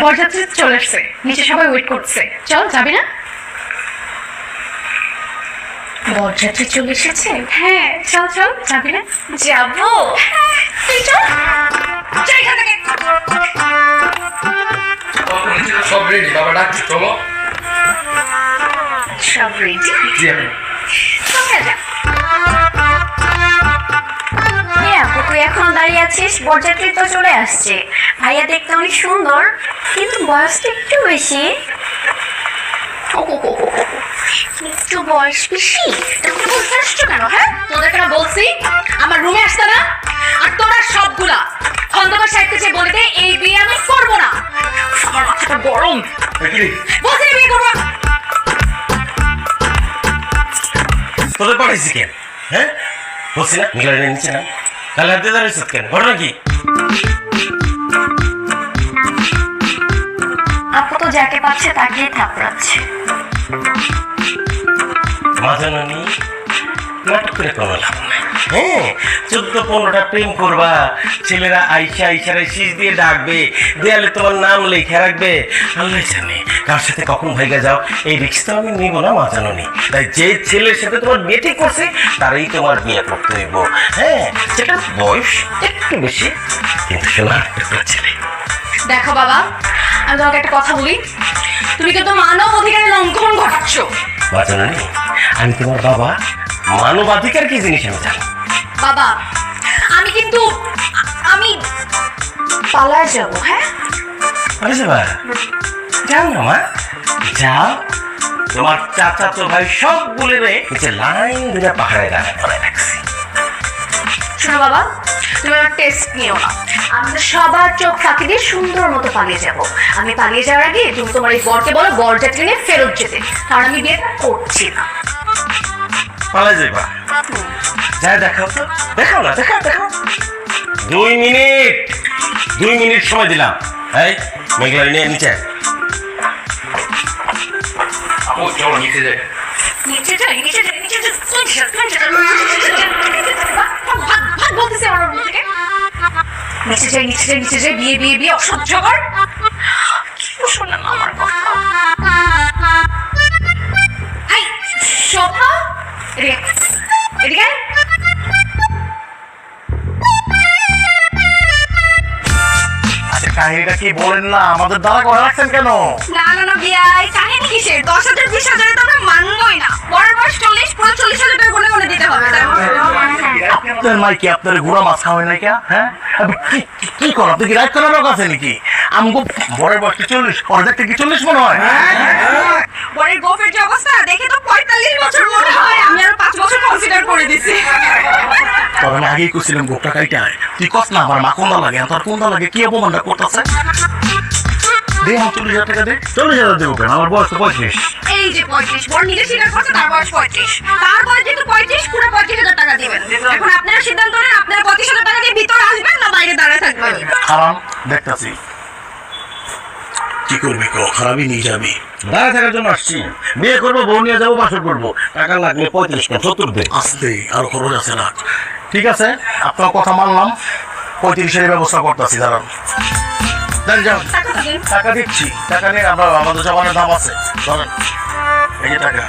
বরযাত্রী চলে আসছে। নিচে সবাই ওয়েট করছে। চল যাবি না? বরযাত্রী চলে এসেছে? হ্যাঁ চল চল যাবি না? যাব। হ্যাঁ, তুই চল। চল এখান থেকে। সব রেডি বাবা ডাকছি চলো। সব রেডি জি আমি। কোথায় যা আপু তুই এখনও দাঁড়িয়ে আছিস? বরযাত্রী তো চলে আসছে। ভাইয়া দেখতে অনেক সুন্দর কিন্তু বয়সটা একটু বেশি। একটু বয়স বেশি? তোকে বলতে আসছো কেন হ্যাঁ? তোদেরকে না বলছি আমার রুমে আসতে না। আর তোরা সবগুলা খন্দকার সাহেবকে যে বলে দে এই বিয়ে আমি করব না। আমার মাথাটা গরম। বলছি বিয়ে করব তোদের পাঠাইছি কেন হ্যাঁ? বলছি না? মিলার না? তাহলে হাতে দাঁড়িয়েছিস কেন ঘটনা কি? আপু তো যাকে পাচ্ছে তাকেই থাপড়াচ্ছে। মাঝানি নাটক করে নাই হ্যাঁ চোদ্দ পনেরোটা প্রেম করবা। ছেলেরা আইসা আইসারে শীষ দিয়ে ডাকবে। দেয়ালে তোমার নাম লেখা রাখবে। আল্লাহ জানে কার সাথে কখন ভাইগা যাও এই রিক্স তো আমি নিব না মাঝানি তাই যে ছেলের সাথে তোমার বিয়ে ঠিক করছে তারই তোমার বিয়ে করতে হইব। হ্যাঁ সেটা বয়স একটু বেশি কিন্তু শোনা একটা ছেলে। দেখো বাবা আমি তোমাকে একটা কথা বলি। তুমি কিন্তু মানব অধিকারের লঙ্ঘন ঘটাচ্ছ। মাঝানি আমি তোমার বাবা মানবাধিকার কি জিনিস আমি জানি? বাবা। আমি কিন্তু আমি পালায় যাব হ্যাঁ? আরে যাও না মা। যাও। তোমার চাচা তো ভাই সব বলে রে নিচে লাইন ধরে পাহাড়ে দাঁড়া করে রাখছি। শোনো বাবা তুমি আমার টেস্ট নিও না। আমি তো সবার চোখ ফাঁকি দিয়ে সুন্দর মতো পালিয়ে যাব। আমি পালিয়ে যাওয়ার আগে তুমি তোমার এই বরকে বলো বরযাত্রী নিয়ে ফেরত যেতে। কারণ আমি বিয়েটা করছি না। পালা যাবা যাই দেখাও তো দেখাও না দেখাও দেখাও। দুই মিনিট দুই মিনিট সময় দিলাম। এই মেঘলারি নিয়ে নিচে। আপু চলো নিচে যাই। নিচে যাই নিচে যাই নিচে যাই নিচে যাই নিচে যাই। নিচে যাই বিয়ে বিয়ে বিয়ে অসহ্য কর কেউ শোনে না। কাহিনীটা কি বলেন না আমাদের দ্বারা করে রাখছেন কেন? না না না বিয়াই কাহিনী কিসের? দশ হাজার বিশ হাজারে তো আমরা মানবই না। পরের বয়স চল্লিশ পুরো চল্লিশ হাজার টাকা গুনে গুনে দিতে হবে আপনার মাই কি আপনার গুড়া মাছ খাওয়াই না কে হ্যাঁ? কি- কি- কি কর? আপনি কি রাইট করার লোক আছে নাকি? আমগো বড় বয়স কি চল্লিশ অর্ধেক থেকে চল্লিশ মনে হয়? বরের গোফের যে অবস্থা দেখে তো পঁয়তাল্লিশ বছর মনে হয়। আমি আরও পাঁচ বছর কনসিডার করে দিছি। আগেই করছিলাম গোপটা কাইটা। তুই কস না আমার মা কোনটা লাগে? তোর কোনটা লাগে? কি অপমানটা করতেছে? দে আমার চল্লিশ হাজার টাকা দে। চল্লিশ হাজার দেবো কেন? আমার বয়স তো পঁয়ত্রিশ। এই যে পঁয়ত্রিশ বর নিজে স্বীকার করছে তার বয়স পঁয়ত্রিশ। তার বয়স যেহেতু পঁয়ত্রিশ পুরো পঁয়ত্রিশ হাজার টাকা দিবেন। এখন আপনারা সিদ্ধান্ত নেন আপনারা পঁয়ত্রিশ হাজার টাকা দিয়ে ভিতরে আসবেন না বাইরে দাঁড়ায় থাকবেন? খারাপ দেখতেছি। কি করবি কো? খারাপই নিয়ে যাবি। দাঁড়া থাকার জন্য আসছি। বিয়ে করব বউ নিয়ে যাব বাসর করব। টাকা লাগলে পঁয়ত্রিশ না সত্তর দে। আসতে আর খরচ আছে না। ঠিক আছে? আপনার কথা মানলাম, পঁয়ত্রিশের ব্যবস্থা করতেছি, দাঁড়ান। টাকা দিচ্ছি। টাকা নিয়ে আমরা আমাদের জমানের দাম আছে। ধরেন, এই টাকা।